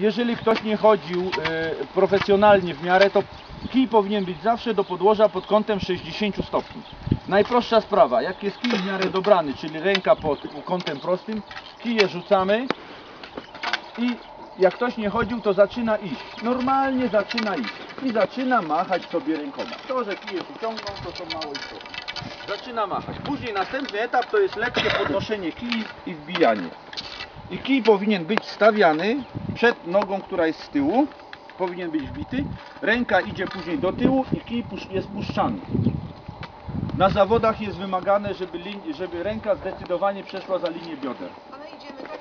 jeżeli ktoś nie chodził e, profesjonalnie w miarę, to kij powinien być zawsze do podłoża pod kątem 60 stopni. Najprostsza sprawa, jak jest kij w miarę dobrany, czyli ręka pod kątem prostym, kije rzucamy i jak ktoś nie chodził, to zaczyna iść. Normalnie zaczyna iść. I zaczyna machać sobie rękoma. To, że kije się ciągną, to są mało istotne. Zaczyna machać. Później następny etap to jest lekkie podnoszenie kij i wbijanie. I kij powinien być stawiany przed nogą, która jest z tyłu. Powinien być wbity. Ręka idzie później do tyłu i kij jest puszczany. Na zawodach jest wymagane, żeby, żeby ręka zdecydowanie przeszła za linię bioder. Idziemy tak,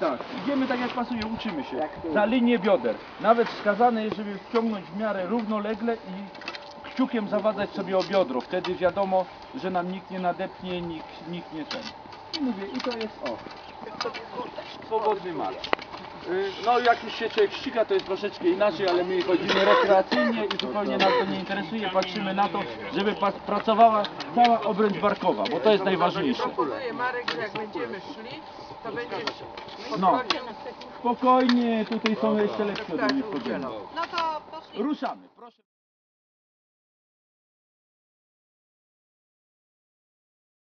Tak, idziemy tak jak pasuje, uczymy się. Za linię bioder. Nawet wskazane jest, żeby wciągnąć w miarę równolegle i kciukiem zawadzać sobie o biodro. Wtedy wiadomo, że nam nikt nie nadepnie, nikt, nikt nie ten. I mówię, i to jest o. Swobodny marsz. Y, No jak już się człowiek ściga, to jest troszeczkę inaczej, ale my chodzimy rekreacyjnie i zupełnie nas to nie interesuje. Patrzymy na to, żeby pa- pracowała cała obręcz barkowa, bo to jest najważniejsze. proponuję Marek, że jak będziemy szli, to będziesz No. Spokojnie, tutaj są jeszcze lekcje mnie No to poszli. Ruszamy, proszę.